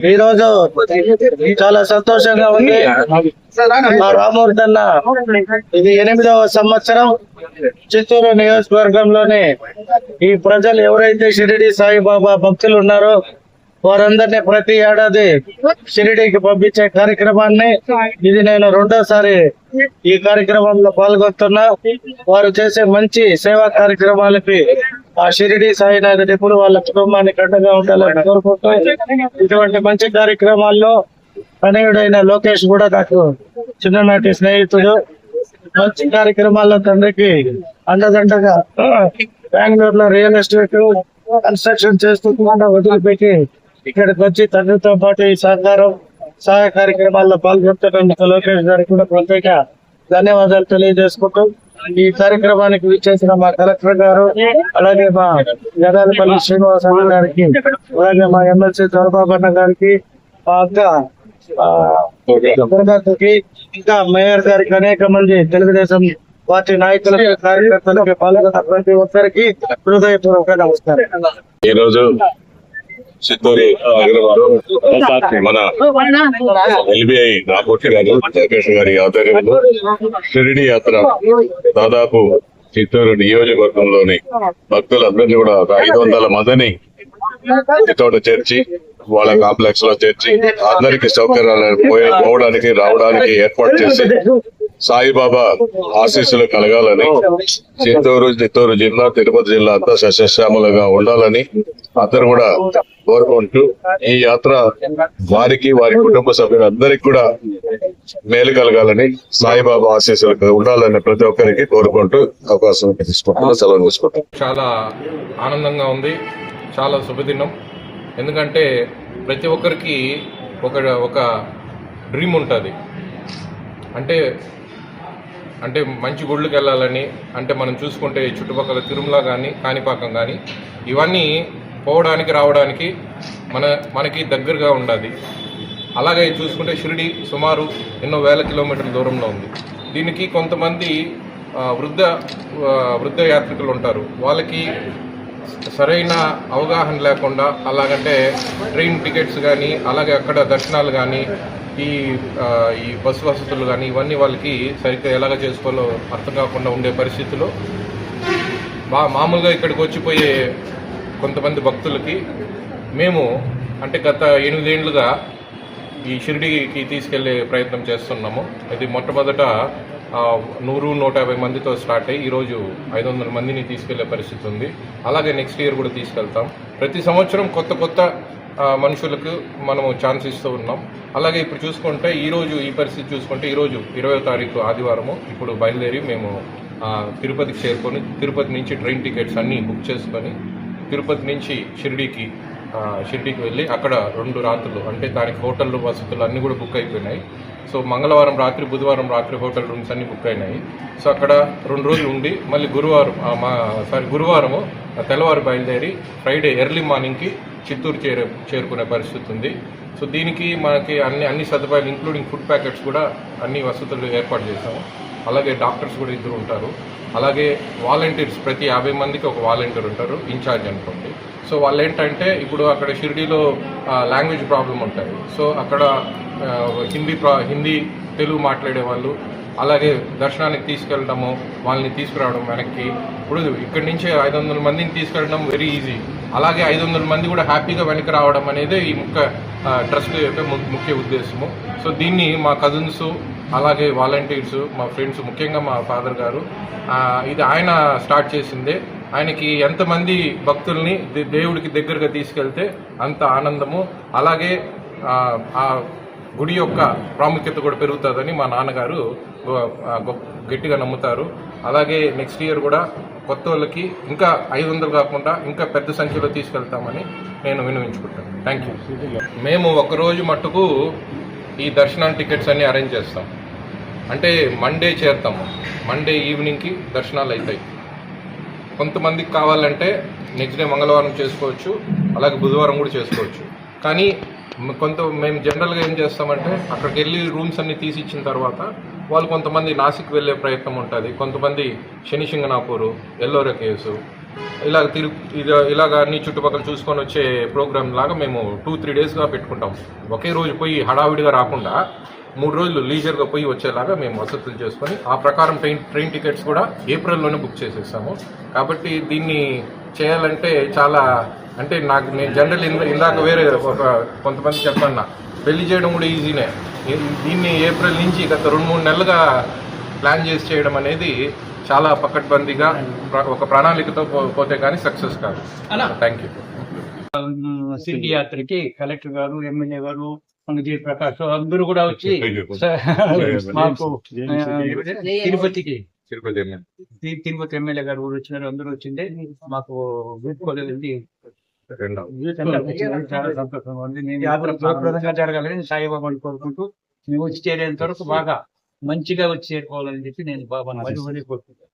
ఈ రోజు చాలా సంతోషంగా ఉంది. మా రామూర్తి అన్న ఇది ఎనిమిదవ సంవత్సరం చిత్తూరు నియోజకవర్గంలోని ఈ ప్రజలు ఎవరైతే షిరిడి సాయిబాబా భక్తులు ఉన్నారో వారందరినీ ప్రతి ఏడాది షిరిడికి పంపించే కార్యక్రమాన్ని ఇది నేను రెండోసారి ఈ కార్యక్రమంలో పాల్గొంటున్నా. వారు చేసే మంచి సేవా కార్యక్రమాలకి ఆ షిరిడి సాయినాథ్ ఎప్పుడు వాళ్ళ కుటుంబానికి అండగా ఉండాలని కోరుకుంటూ ఇటువంటి మంచి కార్యక్రమాల్లో కనీయుడైన లోకేష్ కూడా నాకు చిన్ననాటి స్నేహితుడు. మంచి కార్యక్రమాల్లో తండ్రికి అండదండగా బెంగళూరులో రియల్ ఎస్టేట్ కన్స్ట్రక్షన్ చేస్తుకుండా వదిలిపెట్టి ఇక్కడికి వచ్చి తండ్రితో పాటు ఈ సహకారం సహాయ కార్యక్రమాల్లో పాల్గొంటున్నందుకు లోకేష్ గారికి కూడా ప్రత్యేక ధన్యవాదాలు తెలియజేసుకుంటూ ఈ కార్యక్రమానికి విచ్చేసిన మా కలెక్టర్ గారు అలాగే మా గదాలపల్లి శ్రీనివాస గారికి అలాగే మా ఎమ్మెల్సీ చంద్రబాబు గారికి మా అక్క దుర్గాకి ఇంకా మేయర్ గారికి అనేక మంది తెలుగుదేశం పార్టీ నాయకులకు కార్యకర్తలకు పాల్గొన్న ప్రతి ఒక్కరికి హృదయపూర్వక నమస్కారం. ఈ రోజు చిత్తూరు మన ఎల్బిఐ రామూర్తి గారు వెంకటేశ్వర గారి ఆధ్వర్యంలో షిరిడి యాత్ర దాదాపు చిత్తూరు నియోజకవర్గంలోని భక్తులందరినీ కూడా ఒక ఐదు వందల మందిని తోట చేర్చి వాళ్ళ కాంప్లెక్స్లో చేర్చి అందరికి సౌకర్యాలు పోయే- పోవడానికి రావడానికి ఏర్పాటు చేసి సాయిబాబా ఆశీస్సులు కలగాలని చిత్తూరు చిత్తూరు జిల్లా తిరుపతి జిల్లా అంతా సస్యశ్యామలుగా ఉండాలని అందరు కూడా కోరుకుంటూ ఈ యాత్ర వారికి వారి కుటుంబ సభ్యులందరికీ కూడా మేలు కలగాలని సాయిబాబా ఆశీస్సులు ఉండాలని ప్రతి ఒక్కరికి కోరుకుంటూ అవకాశం తీసుకుంటున్నా సెలవు తీసుకుంటాం చాలా ఆనందంగా ఉంది. చాలా శుభదినం. ఎందుకంటే ప్రతి ఒక్కరికి ఒక ఒక డ్రీమ్ ఉంటుంది. అంటే అంటే మంచి గుళ్ళకి వెళ్ళాలని అంటే మనం చూసుకుంటే చుట్టుపక్కల తిరుమల కానీ కాణిపాకం కానీ ఇవన్నీ పోవడానికి రావడానికి మన మనకి దగ్గరగా ఉండాలి. అలాగే చూసుకుంటే షిరిడి సుమారు ఎన్నో వేల కిలోమీటర్ల దూరంలో ఉంది. దీనికి కొంతమంది వృద్ధ వృద్ధ యాత్రికులు ఉంటారు. వాళ్ళకి సరైన అవగాహన లేకుండా అలాగంటే ట్రైన్ టికెట్స్ కానీ అలాగే అక్కడ దర్శనాలు కానీ ఈ ఈ బస్సు వసతులు కానీ ఇవన్నీ వాళ్ళకి సరిగ్గా ఎలాగ చేసుకోవాలో అర్థం కాకుండా ఉండే పరిస్థితులు. బా మామూలుగా ఇక్కడికి వచ్చిపోయే కొంతమంది భక్తులకి మేము అంటే గత ఎనిమిదేండ్లుగా ఈ షిరిడికి తీసుకెళ్ళే ప్రయత్నం చేస్తున్నాము. అది మొట్టమొదట నూరు నూట యాభై మందితో స్టార్ట్ అయ్యి ఈరోజు ఐదు వందల మందిని తీసుకెళ్ళే పరిస్థితి ఉంది. అలాగే నెక్స్ట్ ఇయర్ కూడా తీసుకెళ్తాం. ప్రతి సంవత్సరం కొత్త కొత్త మనుషులకు మనము ఛాన్స్ ఇస్తూ ఉన్నాం. అలాగే ఇప్పుడు చూసుకుంటే ఈరోజు ఈ పరిస్థితి చూసుకుంటే ఈరోజు ఇరవై తారీఖు ఆదివారము ఇప్పుడు బయలుదేరి మేము తిరుపతికి చేరుకొని తిరుపతి నుంచి ట్రైన్ టికెట్స్ అన్నీ బుక్ చేసుకొని తిరుపతి నుంచి షిరిడీకి షిరిడీకి వెళ్ళి అక్కడ రెండు రాత్రులు అంటే దానికి హోటళ్ళు వసతులు అన్నీ కూడా బుక్ అయిపోయినాయి. సో మంగళవారం రాత్రి బుధవారం రాత్రి హోటల్ రూమ్స్ అన్ని బుక్ అయినాయి. సో అక్కడ రెండు రోజులు ఉండి మళ్ళీ గురువారం మా సారీ గురువారము తెల్లవారు బయలుదేరి ఫ్రైడే ఎర్లీ మార్నింగ్కి చిత్తూరు చేరే చేరుకునే పరిస్థితి ఉంది. సో దీనికి మనకి అన్ని అన్ని సదుపాయాలు ఇంక్లూడింగ్ ఫుడ్ ప్యాకెట్స్ కూడా అన్ని వసతులు ఏర్పాటు చేశాము. అలాగే డాక్టర్స్ కూడా ఇద్దరు ఉంటారు. అలాగే వాలంటీర్స్ ప్రతి యాభై మందికి ఒక వాలంటీర్ ఉంటారు ఇన్ఛార్జ్ అనుకోండి. సో వాళ్ళు ఏంటంటే ఇప్పుడు అక్కడ షిరిడీలో లాంగ్వేజ్ ప్రాబ్లం ఉంటాయి. సో అక్కడ హిందీ ప్రా హిందీ తెలుగు మాట్లాడే వాళ్ళు అలాగే దర్శనానికి తీసుకెళ్ళడము వాళ్ళని తీసుకురావడం వెనక్కి. ఇప్పుడు ఇక్కడి నుంచి ఐదు వందల మందిని తీసుకెళ్ళడం వెరీ ఈజీ అలాగే ఐదు వందల మంది కూడా హ్యాపీగా వెనక్కి రావడం అనేది ఈ ముఖ్య ట్రస్ట్ యొక్క ముఖ్య ఉద్దేశము. సో దీన్ని మా కజిన్స్ అలాగే వాలంటీర్స్ మా ఫ్రెండ్స్ ముఖ్యంగా మా ఫాదర్ గారు ఇది ఆయన స్టార్ట్ చేసిందే. ఆయనకి ఎంతమంది భక్తుల్ని దే- దేవుడికి దగ్గరగా తీసుకెళ్తే అంత ఆనందము. అలాగే ఆ, గుడి యొక్క ప్రాముఖ్యత కూడా పెరుగుతుందని మా నాన్నగారు గట్టిగా నమ్ముతారు. అలాగే నెక్స్ట్ ఇయర్ కూడా కొత్త వాళ్ళకి ఇంకా ఐదు వందలు కాకుండా ఇంకా పెద్ద సంఖ్యలో తీసుకెళ్తామని నేను వినవించుకుంటాను థ్యాంక్ యూ మేము ఒకరోజు మట్టుకు ఈ దర్శనం టికెట్స్ అన్ని అరేంజ్ చేస్తాం. అంటే మండే చేరుతాము. మండే ఈవినింగ్కి దర్శనాలు అవుతాయి. కొంతమందికి కావాలంటే నెక్స్ట్ డే మంగళవారం చేసుకోవచ్చు అలాగే బుధవారం కూడా చేసుకోవచ్చు. కానీ కొంత మేము జనరల్గా ఏం చేస్తామంటే అక్కడికి వెళ్ళి రూమ్స్ అన్ని తీసి ఇచ్చిన తర్వాత వాళ్ళు కొంతమంది నాసిక్ వెళ్ళే ప్రయత్నం ఉంటుంది. కొంతమంది శనిశింగనాపూరు ఎల్లోర కేసు ఇలాగ తిరుగు ఇలాగ అన్ని చుట్టుపక్కల చూసుకొని వచ్చే ప్రోగ్రామ్ లాగా మేము టూ త్రీ డేస్గా పెట్టుకుంటాం. ఒకే రోజు పోయి హడావిడిగా రాకుండా మూడు రోజులు లీజర్గా పోయి వచ్చేలాగా మేము వసతులు చేసుకొని ఆ ప్రకారం ట్రైన్ ట్రైన్ టికెట్స్ కూడా ఏప్రిల్లోనే బుక్ చేసేసాము. కాబట్టి దీన్ని చేయాలంటే చాలా అంటే నాకు నేను జనరల్ ఇంద ఇందాక వేరే ఒక కొంతమంది చెప్పన్నా పెళ్ళి చేయడం కూడా ఈజీనే. దీన్ని ఏప్రిల్ నుంచి గత రెండు మూడు నెలలుగా ప్లాన్ చేసి చేయడం అనేది చాలా పకడ్బందీగా ఒక ప్రణాళికతో పో- పోతే కానీ సక్సెస్ కాదు. థ్యాంక్ యూ సిటీ యాత్రకి కలెక్టర్ గారు ఎమ్మెల్యే గారు మన జీ ప్రకాష్. అందరూ కూడా వచ్చి మాకు తిరుపతికి. తిరుపతి తిరుపతి ఎమ్మెల్యే గారు కూడా వచ్చినారు అందరూ వచ్చిందే మాకు వీడ్కోలేదు రెండవ. చాలా సంతోషంగా ఉంది నేను యాత్ర జయప్రదంగా జరగాలని సాయిబాబాని కోరుకుంటూ మేము వచ్చి చేరేంత వరకు బాగా మంచిగా వచ్చి చేరుకోవాలని చెప్పి నేను బాబా మరి కోరుకుంటాను.